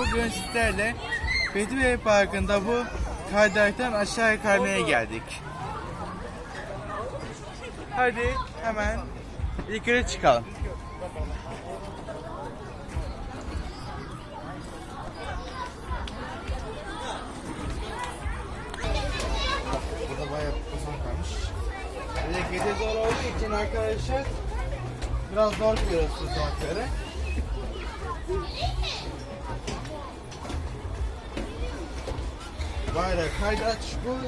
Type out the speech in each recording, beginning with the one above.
bugün sizlerle Bey Parkı'nda bu kaydıraktan aşağı kaymaya geldik. Hadi hemen yukarı çıkalım. Burada bayağı uzun kalmış. De gece zor olduğu için arkadaşlar biraz zor görüyorsunuz sokakları. Bayrak kaydırak çıkıyoruz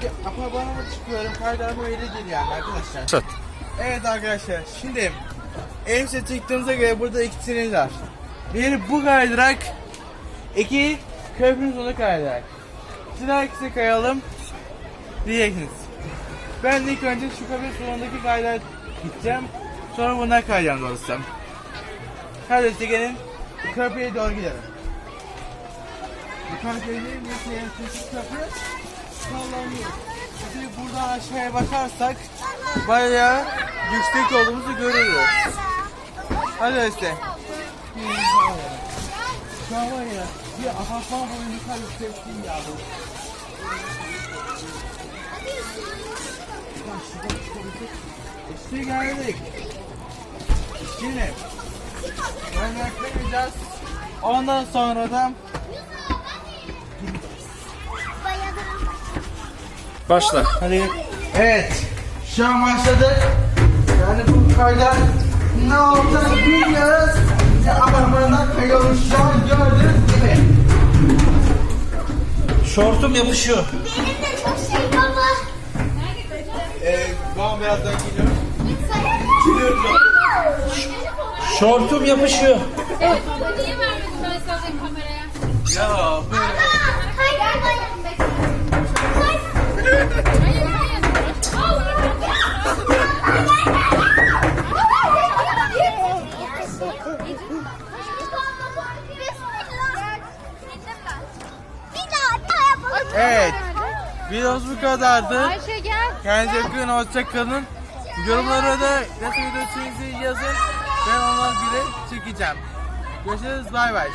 bir apartmana çıkıyorum kaydırak öyle değil yani arkadaşlar. Evet arkadaşlar şimdi üstte çıktığımıza göre burada iki tünel var. Bir bu kaydırak, iki köprünün sonu kaydırak. Siz hangisine kayalım diyeceksiniz. Ben ilk önce şu köprünün sonundaki kaydırak gideceğim. Sonra bundan kayacağım dostum. Hadi işte gelin köprüye doğru gidelim. Yukarı gelin mesela küçük köprü sallanıyor. Şimdi buradan aşağıya bakarsak bayağı yüksek olduğumuzu görürüz. Hadi işte. Şu an var ya bir apartman boyu yukarı yüksekliğim ya bu. Şuradan. İşte geldik. Şimdi Kaynaklayacağız. Ondan sonra da Başla. Hadi. Evet. Şu an başladık. Yani bu kayda ne olduğunu bilmiyoruz. Ya apartmandan kayıyoruz şu an gördüğünüz gibi. Şortum yapışıyor. Benim de çok şey baba. Ee, ben birazdan geliyorum. Şortum yapışıyor. Evet baba niye vermedin ben sadece kameraya? Ya bu Hayır hayır. Hayır hayır. Bir daha yapalım. Evet. Videomuz bu kadardı. Ayşe gel. Kendinize bakın, hoşça kalın. Yorumlara da nasıl video istediğinizi yazın. Ben onları bile çekeceğim. Görüşürüz, bay bay.